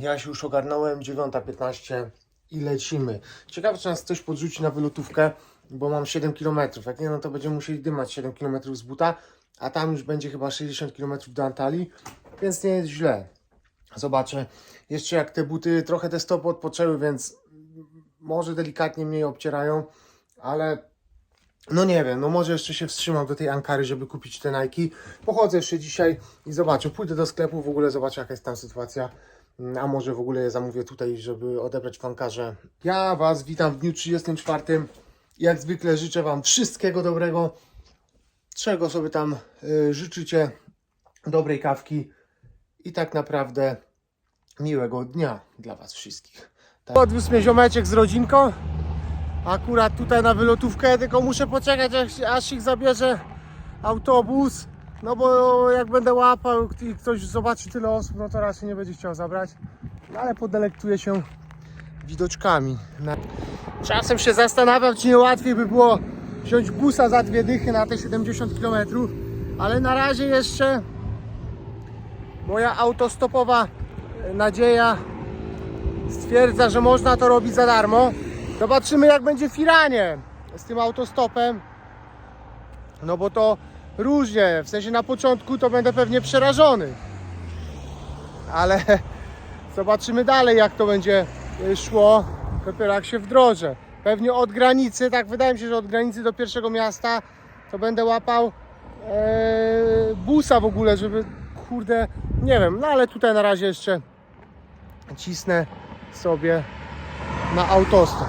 Ja się już ogarnąłem, 9.15 i lecimy. Ciekawe, czy nas ktoś podrzuci na wylotówkę, bo mam 7 km. Jak nie, no to będziemy musieli dymać 7 km z buta, a tam już będzie chyba 60 km do Antalii, więc nie jest źle. Zobaczę jeszcze jak te buty, trochę te stopy odpoczęły, więc może delikatnie mniej obcierają, ale no nie wiem, no może jeszcze się wstrzymam do tej Ankary, żeby kupić te Nike. Pochodzę jeszcze dzisiaj i zobaczę, pójdę do sklepu, w ogóle zobaczę jaka jest tam sytuacja. Mm, A może w ogóle zamówię tutaj, żeby odebrać w Ankarze. Ja Was witam w dniu 34. Jak zwykle życzę Wam wszystkiego dobrego. Czego sobie tam y, życzycie. Dobrej kawki i tak naprawdę miłego dnia dla Was wszystkich. Tak. Odwiózł mnie ziomeczek z rodzinką. Akurat tutaj na wylotówkę, tylko muszę poczekać aż ich zabierze autobus. No bo jak będę łapał i ktoś zobaczy tyle osób, no to raczej nie będzie chciał zabrać. No ale podelektuję się widoczkami. Czasem się zastanawiam, czy nie łatwiej by było wziąć busa za dwie dychy na te 70 km, ale na razie jeszcze moja autostopowa nadzieja stwierdza, że można to robić za darmo. Zobaczymy jak będzie w Iranie z tym autostopem. No bo to różnie, w sensie na początku to będę pewnie przerażony. Ale zobaczymy dalej jak to będzie y, szło, dopiero jak się wdrożę. Pewnie od granicy, tak wydaje mi się, że od granicy do pierwszego miasta to będę łapał e, busa w ogóle, żeby kurde, nie wiem, no ale tutaj na razie jeszcze cisnę sobie na autostop.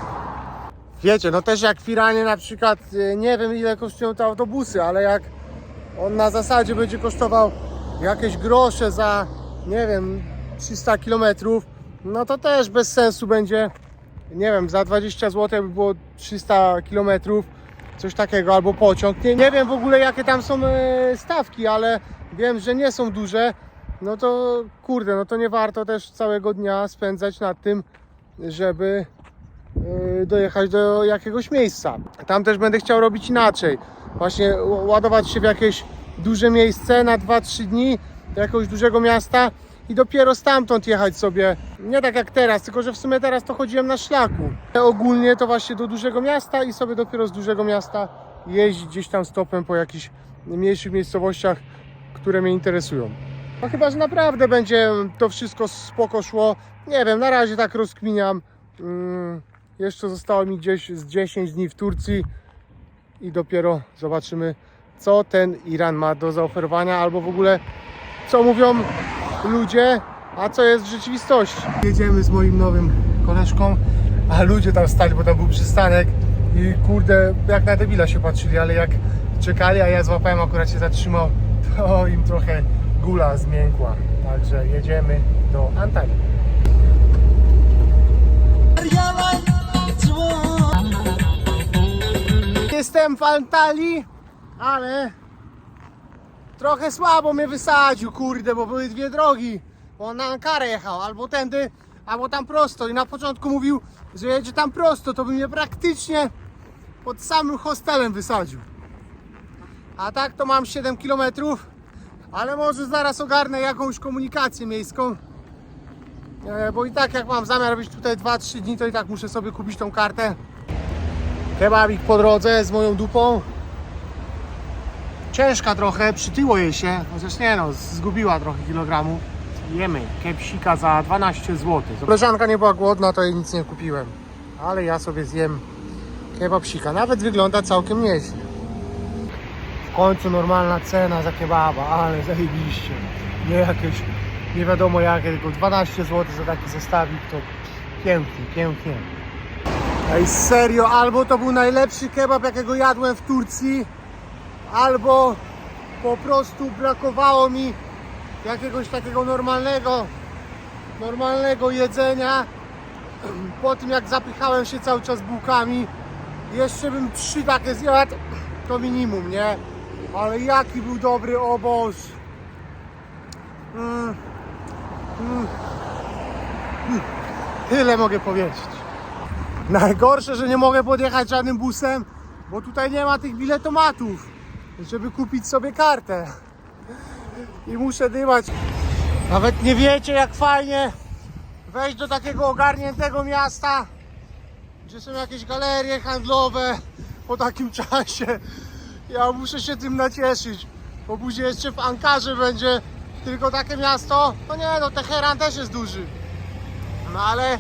Wiecie, no też jak w Iranie na przykład, y, nie wiem ile kosztują te autobusy, ale jak on na zasadzie będzie kosztował jakieś grosze za, nie wiem, 300 km, no to też bez sensu będzie, nie wiem, za 20 zł jakby było 300 km, coś takiego, albo pociąg. Nie, nie wiem w ogóle jakie tam są e, stawki, ale wiem, że nie są duże, no to kurde, no to nie warto też całego dnia spędzać nad tym, żeby dojechać do jakiegoś miejsca. Tam też będę chciał robić inaczej. Właśnie ładować się w jakieś duże miejsce na 2-3 dni do jakiegoś dużego miasta i dopiero stamtąd jechać sobie. Nie tak jak teraz, tylko że w sumie teraz to chodziłem na szlaku. Ogólnie to właśnie do dużego miasta i sobie dopiero z dużego miasta jeździć gdzieś tam stopem po jakichś mniejszych miejscowościach, które mnie interesują. No chyba, że naprawdę będzie to wszystko spoko szło. Nie wiem, na razie tak rozkminiam. Mm, jeszcze zostało mi gdzieś z 10 dni w Turcji i dopiero zobaczymy, co ten Iran ma do zaoferowania, albo w ogóle co mówią ludzie, a co jest w rzeczywistości. Jedziemy z moim nowym koleżką, a ludzie tam stali, bo tam był przystanek i kurde, jak na debila się patrzyli, ale jak czekali, a ja złapałem, akurat się zatrzymał, to im trochę gula zmiękła. Także jedziemy do Antalii. Jestem w Antalii, ale trochę słabo mnie wysadził, kurde, bo były dwie drogi. Bo on na Ankarę jechał, albo tędy, albo tam prosto. I na początku mówił, że jedzie tam prosto, to by mnie praktycznie pod samym hostelem wysadził. A tak to mam 7 km, ale może zaraz ogarnę jakąś komunikację miejską. E, Bo i tak jak mam zamiar być tutaj 2-3 dni, to i tak muszę sobie kupić tą kartę. Kebabik po drodze z moją dupą. Ciężka trochę, przytyło jej się, chociaż nie no, zgubiła trochę kilogramów. Jemy kepsika za 12 zł. Koleżanka nie była głodna, to jej nic nie kupiłem. Ale ja sobie zjem kebabsika. Nawet wygląda całkiem nieźle. W końcu normalna cena za kebaba, ale zajebiście. Nie jakieś, nie wiadomo jakie, tylko 12 zł za taki zestawik, to pięknie, pięknie. Ej, serio, albo to był najlepszy kebab, jakiego jadłem w Turcji, albo po prostu brakowało mi jakiegoś takiego normalnego, normalnego jedzenia. Po tym jak zapychałem się cały czas bułkami, jeszcze bym trzy takie zjadł, to minimum, nie? Ale jaki był dobry oboz. Mm. Mm. Mm. Tyle mogę powiedzieć. Najgorsze, że nie mogę podjechać żadnym busem, bo tutaj nie ma tych biletomatów, żeby kupić sobie kartę. I muszę dymać. Nawet nie wiecie jak fajnie wejść do takiego ogarniętego miasta, gdzie są jakieś galerie handlowe po takim czasie. Ja muszę się tym nacieszyć, bo później jeszcze w Ankarze będzie tylko takie miasto. No nie, no Teheran też jest duży. No ale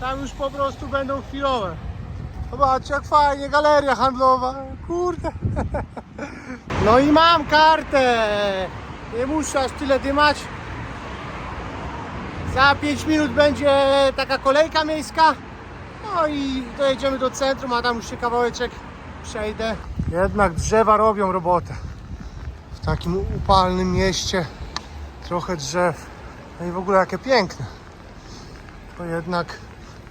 tam już po prostu będą chwilowe. Zobaczcie jak fajnie, galeria handlowa, kurde. No i mam kartę. Nie muszę aż tyle dymać. Za 5 minut będzie taka kolejka miejska. No i dojedziemy do centrum, a tam już się kawałeczek przejdę. Jednak drzewa robią robotę. W takim upalnym mieście trochę drzew. No i w ogóle jakie piękne. To jednak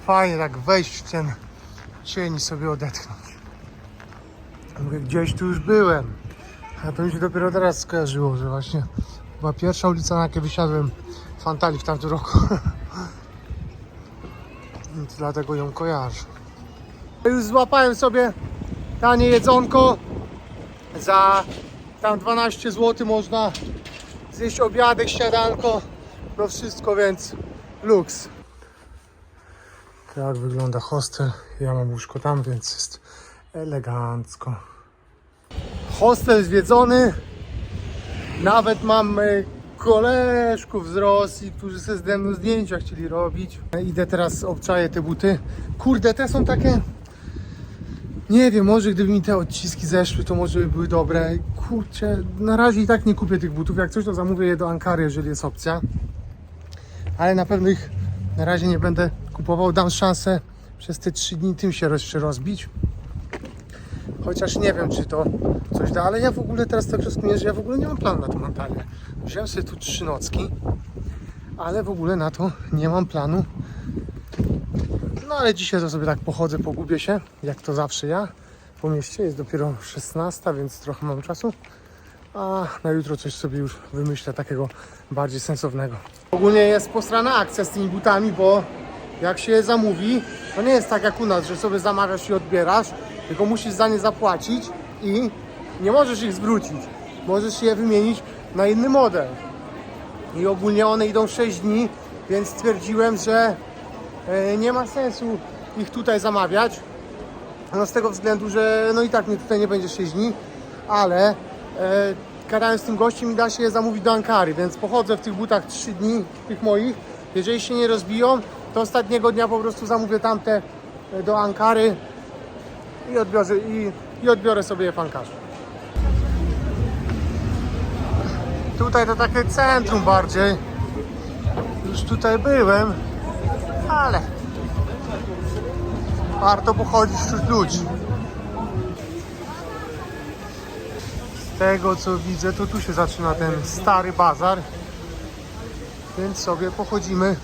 fajnie tak wejść w ten cień i sobie odetchnąć. Mówię, gdzieś tu już byłem. A to mi się dopiero teraz skojarzyło, że właśnie była pierwsza ulica, na jakiej wysiadłem w Antalii w tamtym roku. Więc dlatego ją kojarzę. Już złapałem sobie tanie jedzonko. Za tam 12 zł można zjeść obiadek, śniadanko, no wszystko, więc luks. Tak wygląda hostel. Ja mam łóżko tam, więc jest elegancko. Hostel zwiedzony. Nawet mam e, koleżków z Rosji, którzy sobie ze mną zdjęcia chcieli robić. Idę teraz, obczaję te buty. Kurde, te są takie... Nie wiem, może gdyby mi te odciski zeszły, to może by były dobre. Kurczę, na razie i tak nie kupię tych butów. Jak coś, to zamówię je do Ankary, jeżeli jest opcja. Ale na pewno ich na razie nie będę kupował. Dam szansę przez te 3 dni tym się jeszcze rozbić. Chociaż nie wiem, czy to coś da, ale ja w ogóle teraz tak rozkminię, że ja w ogóle nie mam planu na tą Antalię. Wziąłem sobie tu trzy nocki, ale w ogóle na to nie mam planu. No ale dzisiaj to sobie tak pochodzę, pogubię się, jak to zawsze ja. Po mieście jest dopiero 16, więc trochę mam czasu. A na jutro coś sobie już wymyślę takiego bardziej sensownego. Ogólnie jest posrana akcja z tymi butami, bo jak się je zamówi, to nie jest tak jak u nas, że sobie zamawiasz i odbierasz, tylko musisz za nie zapłacić i nie możesz ich zwrócić. Możesz je wymienić na inny model. I ogólnie one idą 6 dni, więc stwierdziłem, że e, nie ma sensu ich tutaj zamawiać. No z tego względu, że no i tak mnie tutaj nie będzie 6 dni, ale e, gadałem z tym gościem i da się je zamówić do Ankary, więc pochodzę w tych butach 3 dni, tych moich. Jeżeli się nie rozbiją, to ostatniego dnia po prostu zamówię tamte e, do Ankary i odbiorę, i, i odbiorę sobie je w Ankarze. Tutaj to takie centrum bardziej. Już tutaj byłem, ale warto pochodzić wśród ludzi. Z tego co widzę, to tu się zaczyna ten stary bazar. Więc sobie pochodzimy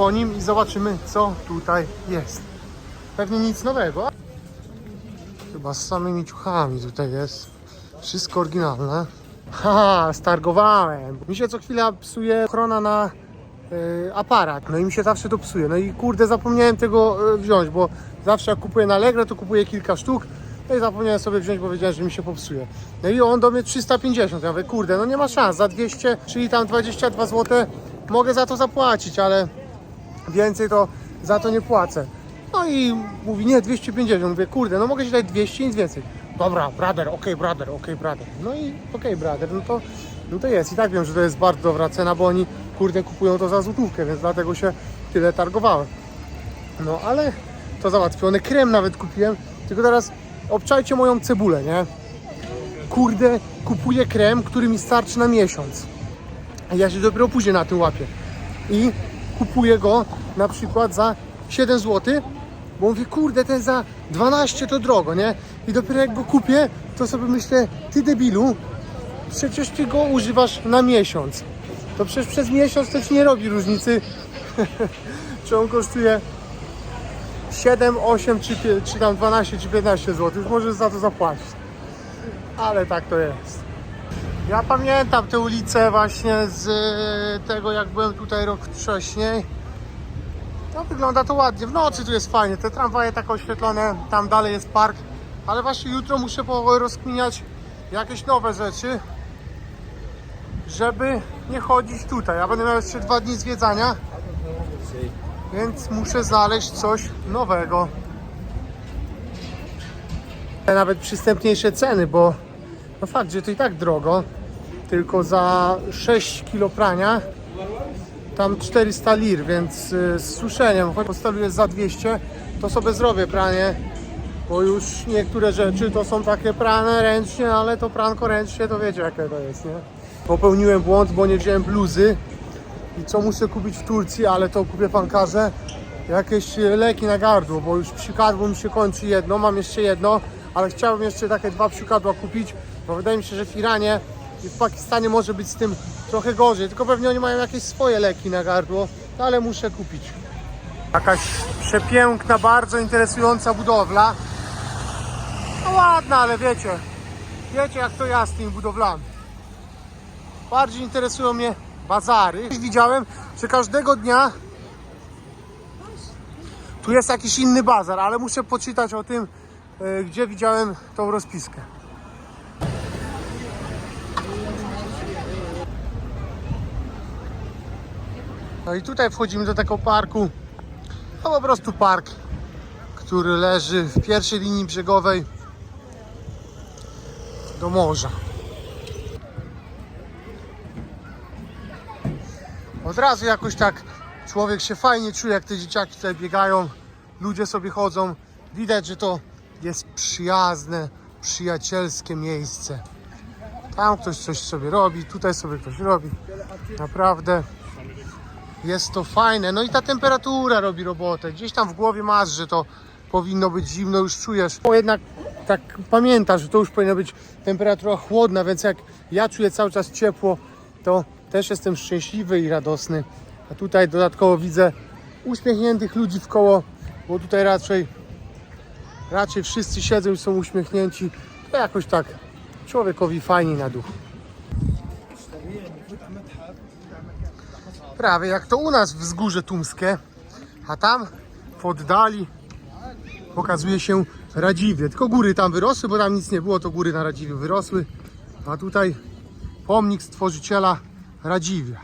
po nim i zobaczymy co tutaj jest. Pewnie nic nowego. Chyba z samymi ciuchami tutaj jest. Wszystko oryginalne. Haha, stargowałem. Mi się co chwila psuje ochrona na y, aparat. No i mi się zawsze to psuje. No i kurde, zapomniałem tego y, wziąć, bo zawsze jak kupuję na Allegro, to kupuję kilka sztuk. No i zapomniałem sobie wziąć, bo wiedziałem, że mi się popsuje. No i on do mnie 350. Ja mówię, kurde, no nie ma szans. Za 200, czyli tam 22 zł mogę za to zapłacić, ale więcej to za to nie płacę. No i mówi, nie, 250. Mówię, kurde, no mogę ci dać 200 i nic więcej. Dobra, brother, okej, brother, okej, brother. No i okej, brother, no to, no to jest. I tak wiem, że to jest bardzo dobra cena, bo oni, kurde, kupują to za złotówkę, więc dlatego się tyle targowałem. No, ale to załatwione. Krem nawet kupiłem, tylko teraz obczajcie moją cebulę, nie? Kurde, kupuję krem, który mi starczy na miesiąc. A ja się dopiero później na tym łapię. I kupuję go na przykład za 7 zł, bo mówię, kurde, ten za 12 to drogo, nie? I dopiero jak go kupię, to sobie myślę, ty debilu, przecież ty go używasz na miesiąc. To przecież przez miesiąc to ci nie robi różnicy, czy on kosztuje 7, 8, czy, czy tam 12, czy 15 zł. Możesz za to zapłacić. Ale tak to jest. Ja pamiętam tę ulicę właśnie z e, tego, jak byłem tutaj rok wcześniej. No wygląda to ładnie. W nocy tu jest fajnie. Te tramwaje tak oświetlone. Tam dalej jest park. Ale właśnie jutro muszę rozkminiać jakieś nowe rzeczy, żeby nie chodzić tutaj. Ja będę miał jeszcze dwa dni zwiedzania. Więc muszę znaleźć coś nowego. Nawet przystępniejsze ceny, bo no fakt, że to i tak drogo. Tylko za 6 kilo prania. Tam 400 lir, więc y, z suszeniem, choć postaluję za 200, to sobie zrobię pranie, bo już niektóre rzeczy to są takie prane ręcznie, ale to pranko ręcznie to wiecie jakie to jest, nie? Popełniłem błąd, bo nie wziąłem bluzy. I co muszę kupić w Turcji, ale to kupię pankarze, jakieś y, leki na gardło, bo już psikadło mi się kończy jedno, mam jeszcze jedno, ale chciałbym jeszcze takie dwa psikadła kupić, bo wydaje mi się, że w Iranie i w Pakistanie może być z tym trochę gorzej, tylko pewnie oni mają jakieś swoje leki na gardło, no ale muszę kupić. Jakaś przepiękna, bardzo interesująca budowla. No ładna, ale wiecie, wiecie jak to ja z tymi budowlami. Bardziej interesują mnie bazary. Widziałem, że każdego dnia tu jest jakiś inny bazar, ale muszę poczytać o tym, e, gdzie widziałem tą rozpiskę. No i tutaj wchodzimy do takiego parku. No po prostu park, który leży w pierwszej linii brzegowej do morza. Od razu jakoś tak człowiek się fajnie czuje, jak te dzieciaki tutaj biegają, ludzie sobie chodzą. Widać, że to jest przyjazne, przyjacielskie miejsce. Tam ktoś coś sobie robi, tutaj sobie ktoś robi. Naprawdę jest to fajne. No i ta temperatura robi robotę. Gdzieś tam w głowie masz, że to powinno być zimno, już czujesz. Bo jednak tak pamiętasz, że to już powinna być temperatura chłodna, więc jak ja czuję cały czas ciepło, to też jestem szczęśliwy i radosny. A tutaj dodatkowo widzę uśmiechniętych ludzi w koło, bo tutaj raczej raczej wszyscy siedzą i są uśmiechnięci. To jakoś tak człowiekowi fajnie na duchu. Prawie jak to u nas wzgórze tumskie, a tam w oddali pokazuje się Radziwie. Tylko góry tam wyrosły, bo tam nic nie było, to góry na Radziwiu wyrosły. A tutaj pomnik stworzyciela Radziwia.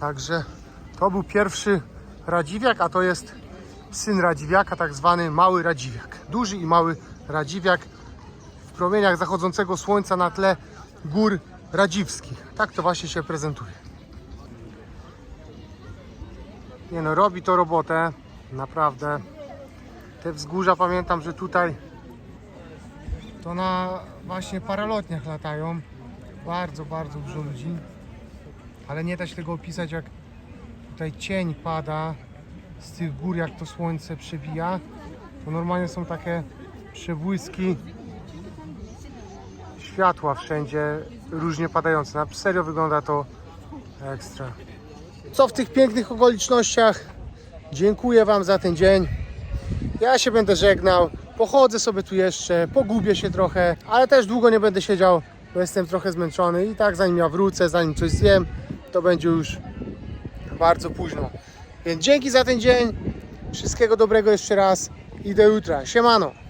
Także to był pierwszy Radziwiak, a to jest syn Radziwiaka, tak zwany Mały Radziwiak. Duży i Mały Radziwiak w promieniach zachodzącego słońca na tle gór radziwskich. Tak to właśnie się prezentuje. Nie no, robi to robotę, naprawdę. Te wzgórza, pamiętam, że tutaj to na właśnie paralotniach latają. Bardzo, bardzo dużo ludzi. Ale nie da się tego opisać, jak tutaj cień pada z tych gór, jak to słońce przebija. To normalnie są takie przebłyski światła wszędzie, różnie padające. Na serio wygląda to ekstra. Co w tych pięknych okolicznościach? Dziękuję Wam za ten dzień. Ja się będę żegnał. Pochodzę sobie tu jeszcze, pogubię się trochę, ale też długo nie będę siedział, bo jestem trochę zmęczony. I tak zanim ja wrócę, zanim coś zjem, to będzie już bardzo późno. Więc dzięki za ten dzień. Wszystkiego dobrego jeszcze raz i do jutra. Siemano.